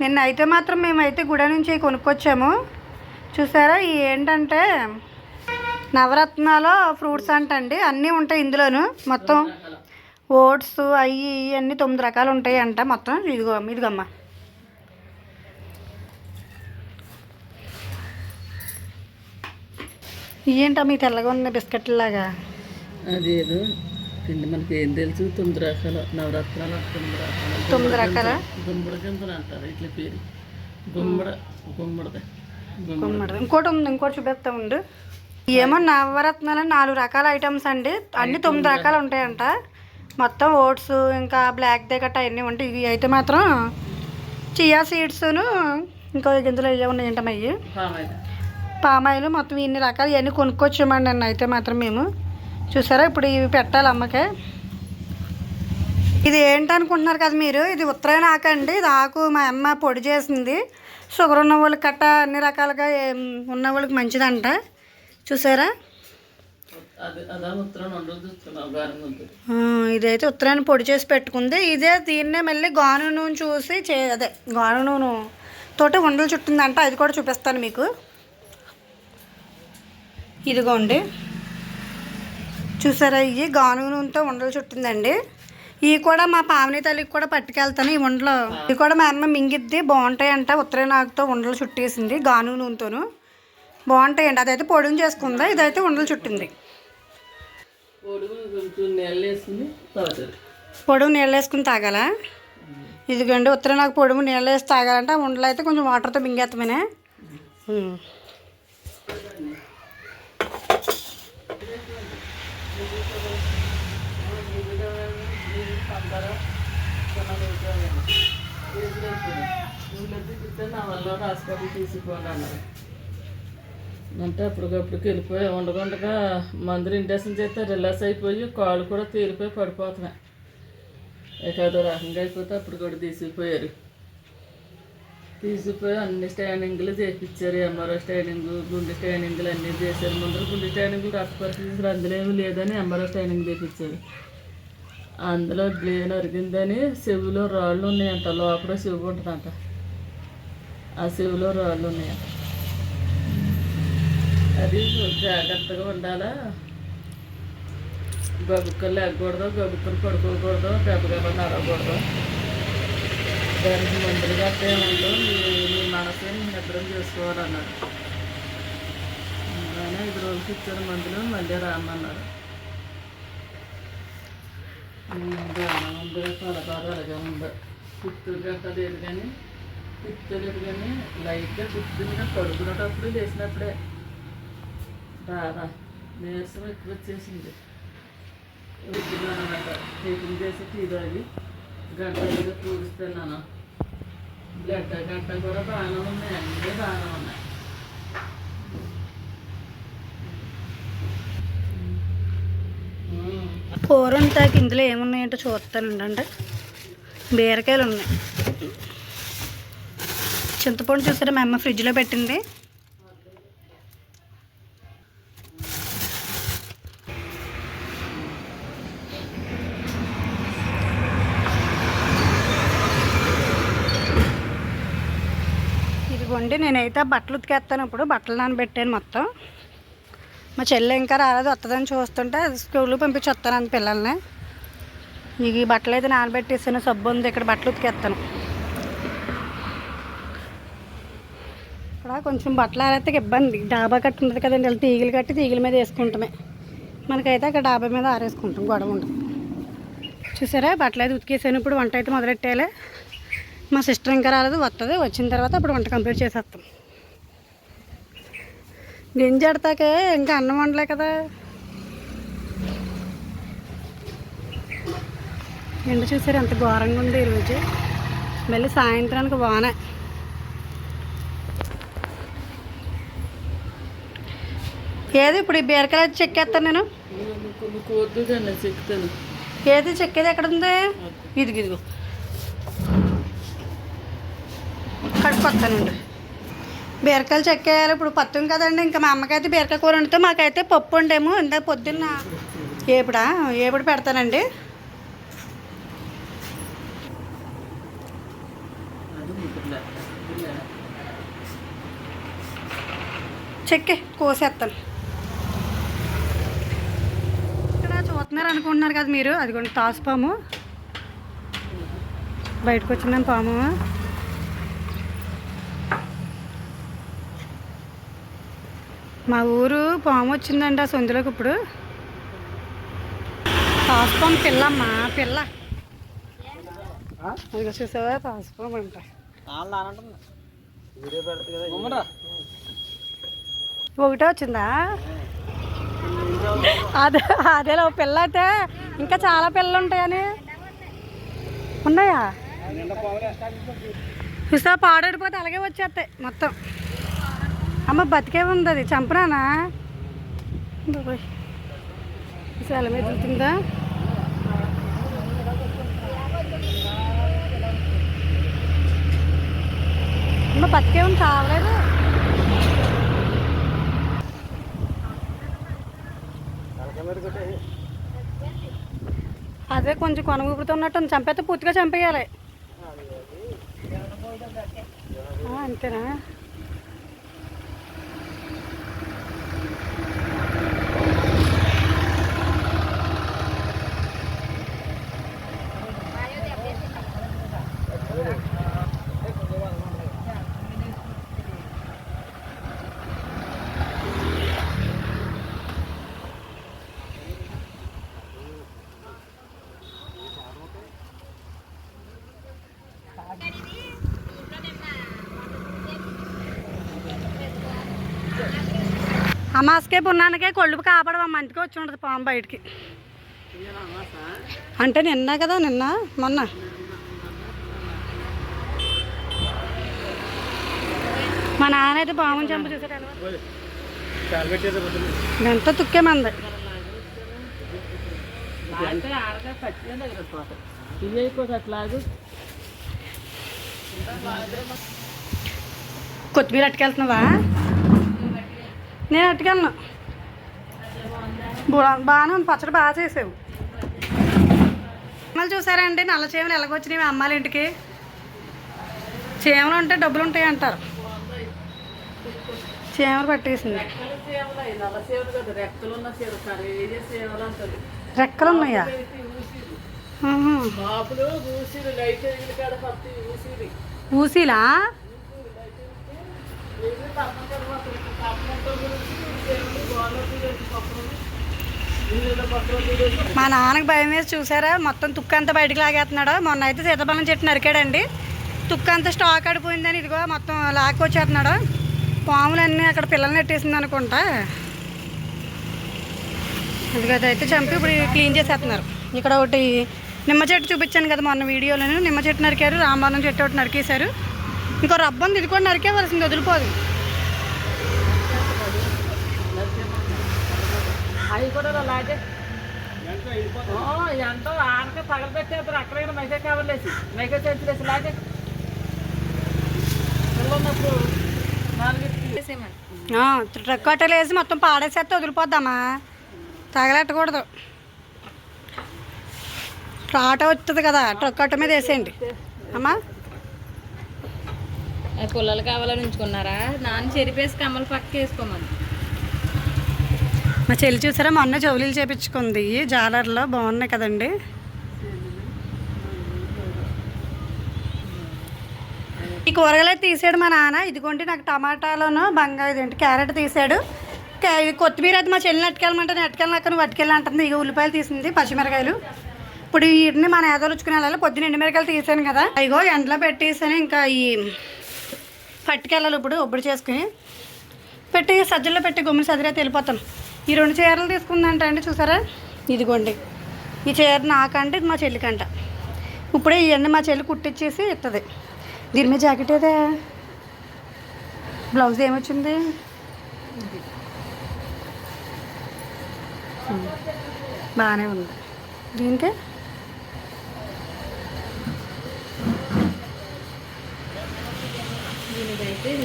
నిన్న అయితే మాత్రం మేమైతే గుడ నుంచి కొనుక్కొచ్చాము. చూసారా? ఈ ఏంటంటే నవరత్నాలు ఫ్రూట్స్ అంటండి. అన్నీ ఉంటాయి ఇందులోను. మొత్తం ఓట్స్ అవి ఇవి అన్నీ తొమ్మిది రకాలు ఉంటాయి అంట మొత్తం. ఇదిగో ఇదిగమ్మ. ఇవేంటా మీ తెల్లగా ఉన్న బిస్కెట్లాగా అదేదో పిండి మనకి ఏం తెలుసు? తొమ్మిది రకాల నవరత్నాలు తొమ్మిది రకాల తొమ్మిది రకాల? గుమ్మడి గింజలు అంటారు. ఇట్లా పేరు. గుమ్మడ గుమ్మడిది. గుమ్మడి ఇంకోటి ఉంది ఇంకోటి చూపిస్తా ఉండు. ఏమో నవరత్నాలు నాలుగు రకాల ఐటమ్స్ అండి. అన్ని తొమ్మిది రకాలు ఉంటాయంట. మొత్తం ఓట్స్ ఇంకా బ్లాక్ దే గట్ట అన్నీ ఉంటాయి. ఇవి అయితే మాత్రం చియా సీడ్స్ను ఇంకో గింజలు ఇవే ఉన్నాయంట అవి పామాయిల్. పామాయిల్ మొత్తం ఇన్ని రకాలు ఇవన్నీ కొనుక్కొచ్చామండి నన్ను అయితే మాత్రం మేము. చూసారా? ఇప్పుడు ఇవి పెట్టాలి అమ్మకే. ఇది ఏంటనుకుంటున్నారు కదా మీరు? ఇది ఉత్తరాయణ ఆకు అండి. ఇది ఆకు మా అమ్మ పొడి చేసింది. షుగర్ ఉన్న వాళ్ళకి కట్ట అన్ని రకాలుగా ఉన్న వాళ్ళకి మంచిదంట. చూసారా? ఇదైతే ఉత్తరాయణ పొడి చేసి పెట్టుకుంది. ఇదే దీన్నే మళ్ళీ గాను నూనె చూసి చే అదే గాను నూనె తోటి ఉండలు చుట్టిందంట. అది కూడా చూపిస్తాను మీకు. ఇదిగోండి. చూసారా ఇవి గాను నూనెతో ఉండలు చుట్టిందండి. ఇవి కూడా మా పావని తల్లికి కూడా పట్టుకెళ్తాను ఈ ఉండలు. ఇవి కూడా మా అమ్మ మింగిద్ది బాగుంటాయంట. ఉత్తరాయణ ఆకుతో ఉండలు చుట్టేసింది గాను నూనెతోను. బాగుంటాయండి అదైతే పొడిని చేసుకుందా? ఇదైతే ఉండలు చుట్టింది. పొడుగు నీళ్ళు వేసుకుని పొడుగు తాగాల? ఇదిగోండి ఉత్తర నాకు పొడుగు నీళ్ళు వేసి తాగాలంటే ఆ ఉండలు అయితే కొంచెం వాటర్తో మింగేత్తమనే? వల్ల హాస్పిటల్ తీసుకోండి అన్నారు అంటే అప్పటికప్పుడుకి వెళ్ళిపోయి ఉండకుండా మందులు ఇండక్షన్ చేస్తే రిలాక్స్ అయిపోయి కాళ్ళు కూడా తేలిపోయి పడిపోతున్నాయి. ఏకాదో రకంగా అయిపోతే అప్పుడు కూడా తీసుకుపోయారు తీసిపోయి అన్ని స్టాండింగ్లు చేయించారు ఎంఆర్ఓ స్టాండింగ్ గుండె స్టాండింగ్లు అన్నీ చేశారు. ముందు గుండె స్టాండింగ్లు రక్త పరిస్థితులు అందులో ఏమి లేదని ఎంఆర్ఓ స్టాండింగ్ చేయించారు అందులో బ్లేన్ అరిగిందని చెవులో రాళ్ళు ఉన్నాయంట. లోపల చెవు ఉంటుందంట. ఆ చెవులో రాళ్ళు ఉన్నాయంట. అది జాగ్రత్తగా ఉండాలా? గబుక్కలు లేకూడదు గబుక్కలు పడుకోకూడదు గబగబ నడవకూడదు దానికి మందులు గట్టే ఉండవు మీ మనసే నిద్రం చేసుకోవాలన్నారు ఆయన ఐదు రోజులకి ఇచ్చారు మందులు మళ్ళీ రామన్నారు. బాగా ఉంది పలబారు అలాగే ఉంది పుత్తూరు గట్ట లేదు కానీ పుత్తలేదు కానీ లైట్గా పుత్తుంది పడుకునేటప్పుడు లేచినప్పుడే. బాగా నీరసం ఎక్కువ వచ్చేసింది. అనమాట టిఫిన్ చేసి టీ తాగి గంట మీద పూడిస్తున్నాను గంట గంట కూడా బాగానే ఉన్నాయి అన్నీ బాగానే ఉన్నాయి కూర ఉంటాక ఇందులో ఏమున్నాయంటే చూస్తానండి అంటే బీరకాయలు ఉన్నాయి చింతపండు చూసారా మా అమ్మ ఫ్రిడ్జ్లో పెట్టింది ఇదిగోండి నేనైతే బట్టలు ఉతికేస్తాను. ఇప్పుడు బట్టలు నానబెట్టాను మొత్తం. మా చెల్లె ఇంకా రాలేదు వస్తుందని చూస్తుంటే స్కూల్కి పంపించి వస్తాను పిల్లల్ని. ఇక ఈ బట్టలు అయితే నానబెట్టేసాను సబ్బు ఉంది ఇక్కడ బట్టలు ఉతికేస్తాను. ఇక్కడ కొంచెం బట్టలు ఆరేస్తే ఇబ్బంది. డాబా కట్టి ఉంటుంది కదండి ఇలా తీగలు కట్టి తీగల మీద వేసుకుంటామే. మనకైతే అక్కడ డాబా మీద ఆరేసుకుంటాం గొడవ ఉంటుంది చూసారా? బట్టలు అయితే ఉతికేసాను. ఇప్పుడు వంట అయితే మొదలెట్టాలి మా సిస్టర్ ఇంకా రాలేదు వస్తుంది వచ్చిన తర్వాత అప్పుడు వంట కంప్లీట్ చేసేస్తాం. గింజడతాకే ఇంకా అన్నం వండలే కదా. ఎండ చూసారు ఎంత ఘోరంగా ఉంది ఈరోజు. మళ్ళీ సాయంత్రానికి వాన. ఏది ఇప్పుడు ఈ బీరకాయలు అయితే చెక్కేస్తాను నేను? ఏది చెక్కేది ఎక్కడ ఉంది ఇదిగో ఇదిగో. కడుక్కొస్తానండి. బీరకాయలు చెక్కేయాలి ఇప్పుడు పత్తం కదండి ఇంకా మా అమ్మకైతే బీరకాయ కూర వండితే మాకైతే పప్పు ఉండేమో ఇందాక పొద్దున్న ఏపుడా ఏపుడు పెడతానండి. చెక్కే కోసేస్తాను ఇక్కడ చూస్తున్నారు అనుకుంటున్నారు కదా మీరు అదిగోండి తాసు పాము. బయటకు వచ్చిందని పాము. మా ఊరు పాము వచ్చిందండి ఆ సొందులోకి ఇప్పుడు. తాసు పాము పిల్లమ్మా పిల్ల. చూసావా? తాసు పాము అంట ఒకటే వచ్చిందా? అదే అదేలా పిల్ల అయితే ఇంకా చాలా పిల్లలు ఉంటాయని. ఉన్నాయా? చూసా పాడైపోతే అలాగే వచ్చేస్తాయి మొత్తం. అమ్మ బతికే ఉంది అది. చంపనానా చాలా మెదులుతుందా అమ్మ బతికే ఉంది చావలేదు. అదే కొంచెం కొనగూపుతున్నట్టు చంపేస్తే పూర్తిగా చంపేయాలి. అంతేనా? అమాస్కే పున్నానికే కొళ్ళు కాపాడవమ్మ. మంటికి వచ్చి ఉండదు పాము బయటికి. అంటే నిన్న కదా నిన్న మొన్న. మా నాన్న అయితే పాముని చంపు చూసాడు. ఎంత తుక్కే మంది. అంటే ఖచ్చితంగా దగ్గర పోతాయి ఇవి అయిపోతే అట్లాగే కొత్తిమీర అట్టుకెళ్తున్నావా నేను అట్టుకెళ్ళను బాగానే ఉంది. పచ్చడి బాగా చేసావు. మళ్ళీ చూసారండి నల్ల చీమలు ఎలాగొచ్చినాయి మీ అమ్మాయిల ఇంటికి? చీమలు ఉంటే డబ్బులు ఉంటాయి అంటారు. చీమలు పట్టేసింది. రెక్కలు ఉన్నాయా? ఊసీలా? మా నాన్నకి భయం వేసి చూసారా? మొత్తం తుక్కంతా బయటకు లాగేస్తున్నాడు? మొన్న అయితే సీతాఫలం చెట్టు నరికాడండి. తుక్కంతా స్టాక్ ఆడిపోయిందని ఇదిగో మొత్తం లాక్కొచ్చేస్తున్నాడు. పాములన్నీ అక్కడ పిల్లల్ని నెట్టేసింది అనుకుంటా. అది అయితే చంపి ఇప్పుడు క్లీన్ చేసేస్తున్నారు. ఇక్కడ ఒకటి నిమ్మ చెట్టు చూపించాను కదా మొన్న వీడియోలో నిమ్మ చెట్టు నరికారు రాంబాణం చెట్టు ఒకటి నరికేశారు. ఇంకో రబ్బంది ఇది కూడా నరికేవలసింది వదిలిపోదు. అవి కూడా అలాగే? ఎంతో ఆనక తగలబెట్టేస్తారు అక్కడైనా మైకే కవర్లేసి మైకే చేతులేసి లాగే. పిల్లన్నప్పుడు ట్రక్ కట్టలు వేసి మొత్తం పాడేసేస్తే వదిలిపోద్దామా? తగలెట్టకూడదు. ఆటో వస్తుంది కదా ట్రక్ కట్ట మీద వేసేయండి. అమ్మా? పుల్లలు కావాలని ఉంచుకున్నారా? నాన్న చెరిపేసి కమ్మలు పక్క వేసుకోమని. మా చెల్లి చూసారా? మొన్న జౌలీలు చేపించుకుంది. జాలర్లో బాగున్నాయి కదండి. ఈ కూరగాయలు అయితే తీసాడు మా నాన్న. ఇదిగోండి నాకు టమాటాలోను బంగా ఇదేంటి క్యారెట్ తీసాడు. కొత్తిమీర అయితే మా చెల్లిని అట్టుకెళ్ళమంటే నేను అట్టుకెళ్ళాక నువ్వు అట్టుకెళ్ళి అంటుంది ఇక ఉల్లిపాయలు తీసింది పచ్చిమిరకాయలు. ఇప్పుడు వీటిని మన ఏదో రుచుకునే వెళ్ళాలి పొద్దున్న ఎండుమిరకాయలు తీసాను కదా. ఇగో ఎండలో పెట్టేసాను. ఇంకా ఈ పట్టుకెళ్ళాలి ఇప్పుడు ఒప్పుడు చేసుకుని. పెట్టి సజ్జల్లో పెట్టి గుమ్మిని సదిరేసి వెళ్ళిపోతాను. ఈ రెండు చీరలు తీసుకుందంట అండి చూసారా? ఇదిగోండి. ఈ చీర నాకంటే ఇది మా చెల్లికంట. ఇప్పుడే ఇవన్నీ మా చెల్లి కుట్టించేసి ఇస్తుంది దీని మీద జాకెట్ ఏదే? బ్లౌజ్ ఏమొచ్చింది? బాగానే ఉంది. దీనికి?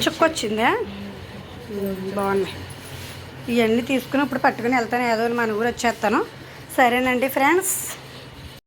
చుక్కొచ్చిందా? బాగున్నాయి. ఇవన్నీ తీసుకుని ఇప్పుడు పట్టుకుని వెళ్తాను. ఏదో మన ఊరు వచ్చేస్తాను. సరేనండి ఫ్రెండ్స్.